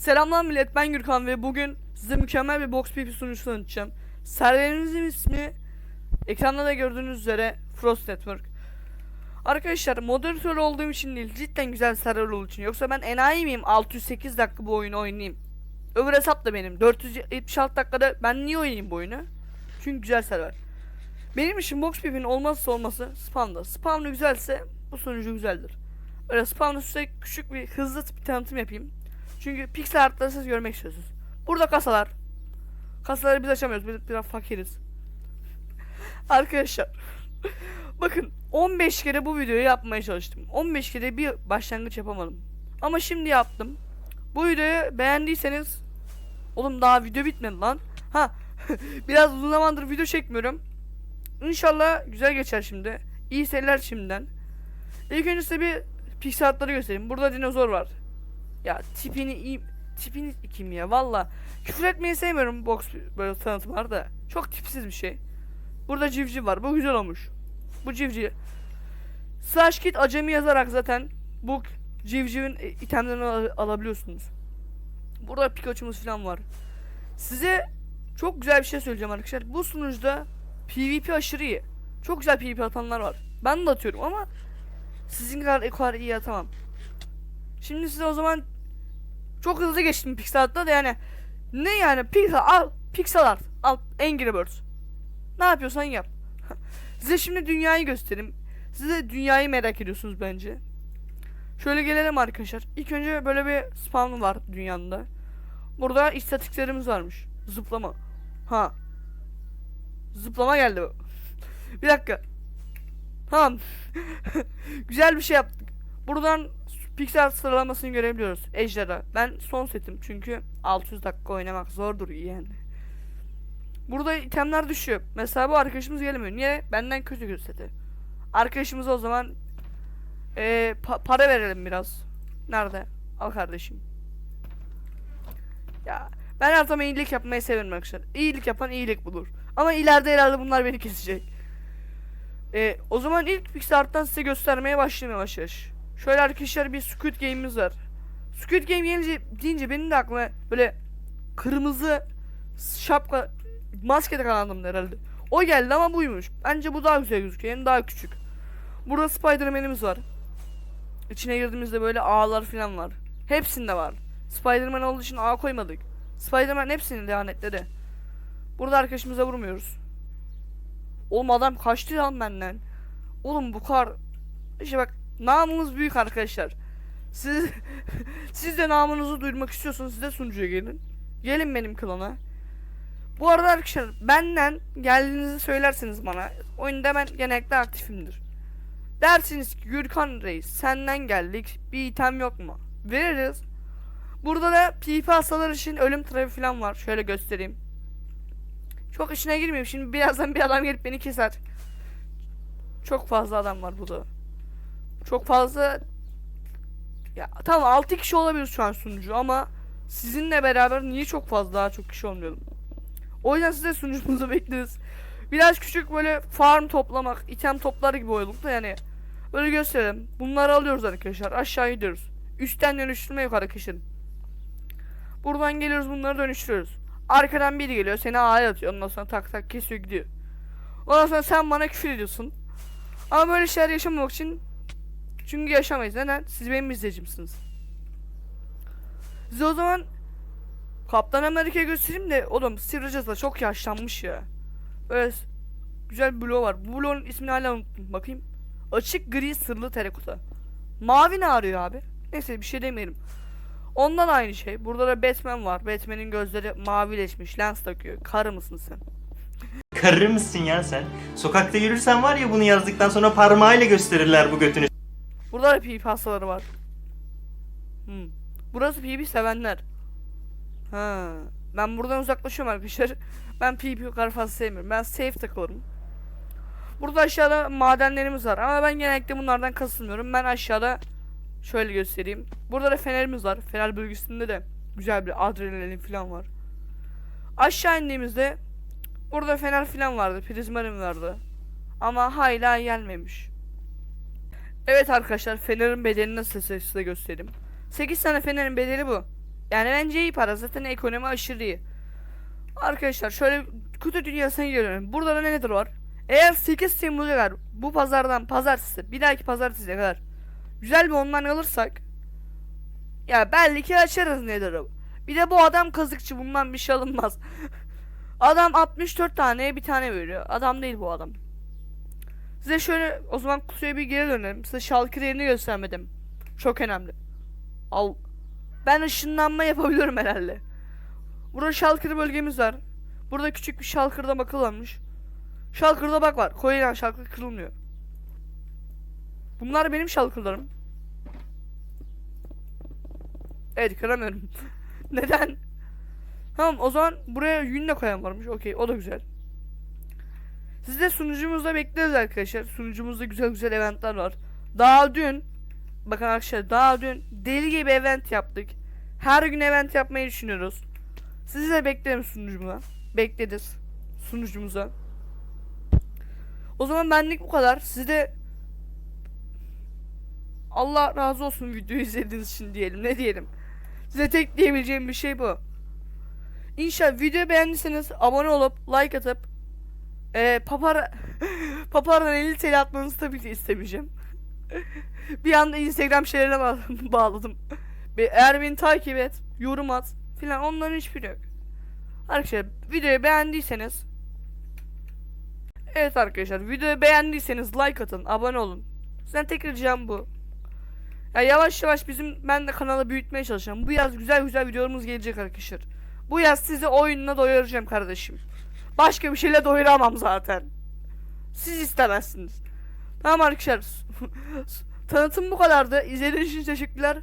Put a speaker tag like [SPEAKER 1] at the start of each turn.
[SPEAKER 1] Selamlar millet ben Gürkan ve bugün size mükemmel bir box PP sunucusu tanıtacağım. Serverimizin ismi ekranda da gördüğünüz üzere Frost Network. Arkadaşlar moderatör olduğum için değil cidden güzel server olduğu için yoksa ben enayi miyim 608 dakika bu oyunu oynayayım. Öbür hesap da benim 476 dakikada ben niye oynayayım bu oyunu? Çünkü güzel server. Benim için box PP'nin olmazsa olması spamda. Spamda güzelse bu sunucu güzeldir. Öyle spamda size küçük bir hızlı bir tanıtım yapayım. Çünkü pixel artları siz görmek istiyorsunuz. Burada kasalar. Kasaları biz açamıyoruz. Biz biraz fakiriz. Arkadaşlar. bakın 15 kere bu videoyu yapmaya çalıştım. 15 kere bir başlangıç yapamadım. Ama şimdi yaptım. Bu videoyu beğendiyseniz Oğlum daha video bitmedi lan. Ha. biraz uzun zamandır video çekmiyorum. İnşallah güzel geçer şimdi. İyi seyirler şimdiden. İlk önce size bir pixel göstereyim. Burada dinozor var. Ya tipini iyi tipini kim ya valla. Küfür etmeyi sevmiyorum box böyle tanıtımlarda. Çok tipsiz bir şey. Burada civciv var. Bu güzel olmuş. Bu civciv. Slash kit acemi yazarak zaten bu civcivin e, itemlerini al- alabiliyorsunuz. Burada Pikachu'muz falan var. Size çok güzel bir şey söyleyeceğim arkadaşlar. Bu sunucuda PvP aşırı iyi. Çok güzel PvP atanlar var. Ben de atıyorum ama sizin kadar, kadar iyi atamam. Şimdi size o zaman çok hızlı geçtim Pixel Art'ta da yani ne yani Pixel al Pixel Art al Angry Birds. Ne yapıyorsan yap. size şimdi dünyayı göstereyim. Size dünyayı merak ediyorsunuz bence. Şöyle gelelim arkadaşlar. İlk önce böyle bir spawn var dünyanın da. Burada istatiklerimiz varmış. Zıplama. Ha. Zıplama geldi bir dakika. Tamam. Güzel bir şey yaptık. Buradan Pixel sıralamasını görebiliyoruz. Ejderha. Ben son setim çünkü 600 dakika oynamak zordur yani. Burada itemler düşüyor. Mesela bu arkadaşımız gelmiyor. Niye? Benden kötü seti. Arkadaşımıza o zaman eee, pa- para verelim biraz. Nerede? Al kardeşim. Ya ben her zaman iyilik yapmayı severim arkadaşlar. İyilik yapan iyilik bulur. Ama ileride herhalde bunlar beni kesecek. Ee, o zaman ilk Pixel Art'tan size göstermeye başlayayım yavaş yavaş. Şöyle arkadaşlar bir Squid Game'imiz var. Squid Game gelince, deyince benim de aklıma böyle kırmızı şapka maske de kanalımda herhalde. O geldi ama buymuş. Bence bu daha güzel gözüküyor. Yani daha küçük. Burada Spider-Man'imiz var. İçine girdiğimizde böyle ağlar falan var. Hepsinde var. Spider-Man olduğu için ağ koymadık. Spider-Man hepsini lanetledi. Burada arkadaşımıza vurmuyoruz. Oğlum adam kaçtı lan benden. Oğlum bu kar... İşte bak namımız büyük arkadaşlar. Siz siz de namınızı duyurmak istiyorsanız siz de sunucuya gelin. Gelin benim klana. Bu arada arkadaşlar benden geldiğinizi söylerseniz bana oyunda ben genellikle aktifimdir. Dersiniz ki Gürkan Reis senden geldik bir item yok mu? Veririz. Burada da PvP hastalar için ölüm trafiği falan var. Şöyle göstereyim. Çok içine girmeyeyim. Şimdi birazdan bir adam gelip beni keser. Çok fazla adam var burada. Çok fazla ya tamam 6 kişi olabilir şu an sunucu ama sizinle beraber niye çok fazla daha çok kişi olmayalım? O yüzden size sunucumuzu bekleriz. Biraz küçük böyle farm toplamak, item toplar gibi olduk da yani böyle gösterelim. Bunları alıyoruz arkadaşlar. Aşağı gidiyoruz. Üstten dönüştürme yok arkadaşlar. Buradan geliyoruz bunları dönüştürüyoruz. Arkadan biri geliyor seni A'ya atıyor. Ondan sonra tak tak kesiyor gidiyor. Ondan sonra sen bana küfür ediyorsun. Ama böyle şeyler yaşamamak için çünkü yaşamayız. Neden? Siz benim izleyicimsiniz. Size o zaman Kaptan Amerika'yı göstereyim de oğlum Steve da çok yaşlanmış ya. Böyle güzel bir bloğu var. Bu bloğun ismini hala unuttum. Bakayım. Açık gri sırlı terakota. Mavi ne arıyor abi? Neyse bir şey demeyelim. Ondan aynı şey. Burada da Batman var. Batman'in gözleri mavileşmiş. Lens takıyor. Karı mısın sen?
[SPEAKER 2] Karı mısın ya sen? Sokakta yürürsen var ya bunu yazdıktan sonra parmağıyla gösterirler bu götünü.
[SPEAKER 1] Burada da PvP hastaları var. Hmm. Burası PvP sevenler. Ha. Ben buradan uzaklaşıyorum arkadaşlar. Ben PvP kadar fazla sevmiyorum. Ben safe takılırım. Burada aşağıda madenlerimiz var ama ben genellikle bunlardan kasılmıyorum. Ben aşağıda şöyle göstereyim. Burada da fenerimiz var. Fener bölgesinde de güzel bir adrenalin falan var. Aşağı indiğimizde burada fener falan vardı. Prizmarim vardı. Ama hala gelmemiş. Evet arkadaşlar fenerin bedelini nasıl size göstereyim. 8 tane fenerin bedeli bu. Yani bence iyi para. Zaten ekonomi aşırı iyi. Arkadaşlar şöyle kutu dünyasına geliyorum. Burada da nedir var? Eğer 8 Temmuz'a kadar bu pazardan pazartesi bir dahaki pazartesiye kadar güzel bir ondan alırsak ya belki açarız nedir o. Bir de bu adam kazıkçı bundan bir şey alınmaz. adam 64 taneye bir tane veriyor. Adam değil bu adam. Size şöyle o zaman kutuya bir geri dönelim. Size şalkır yerini göstermedim. Çok önemli. Al. Ben ışınlanma yapabiliyorum herhalde. Burada şalkır bölgemiz var. Burada küçük bir şalkırda bakıl varmış. Şalkırda bak var. Koyulan şalkır kırılmıyor. Bunlar benim şalkırlarım. Evet kıramıyorum. Neden? Tamam o zaman buraya yün de koyan varmış. Okey o da güzel. Siz de sunucumuzda bekleriz arkadaşlar. Sunucumuzda güzel güzel eventler var. Daha dün bakın arkadaşlar daha dün deli gibi event yaptık. Her gün event yapmayı düşünüyoruz. Sizi de beklerim sunucumuza. Bekleriz sunucumuza. O zaman benlik bu kadar. Siz de Allah razı olsun videoyu izlediğiniz için diyelim. Ne diyelim? Size tek diyebileceğim bir şey bu. İnşallah video beğendiyseniz abone olup like atıp e, papara papardan 50 TL atmanızı tabii ki istemeyeceğim. bir anda Instagram şeylerine ba- bağladım. Eğer beni takip et, yorum at filan onların hiçbiri yok. Arkadaşlar videoyu beğendiyseniz Evet arkadaşlar videoyu beğendiyseniz like atın, abone olun. Sizden tek ricam bu. Ya yavaş yavaş bizim ben de kanalı büyütmeye çalışacağım. Bu yaz güzel güzel videolarımız gelecek arkadaşlar. Bu yaz sizi oyunla doyuracağım kardeşim. Başka bir şeyle doyuramam zaten. Siz istemezsiniz. Tamam arkadaşlar. Tanıtım bu kadardı. İzlediğiniz için teşekkürler.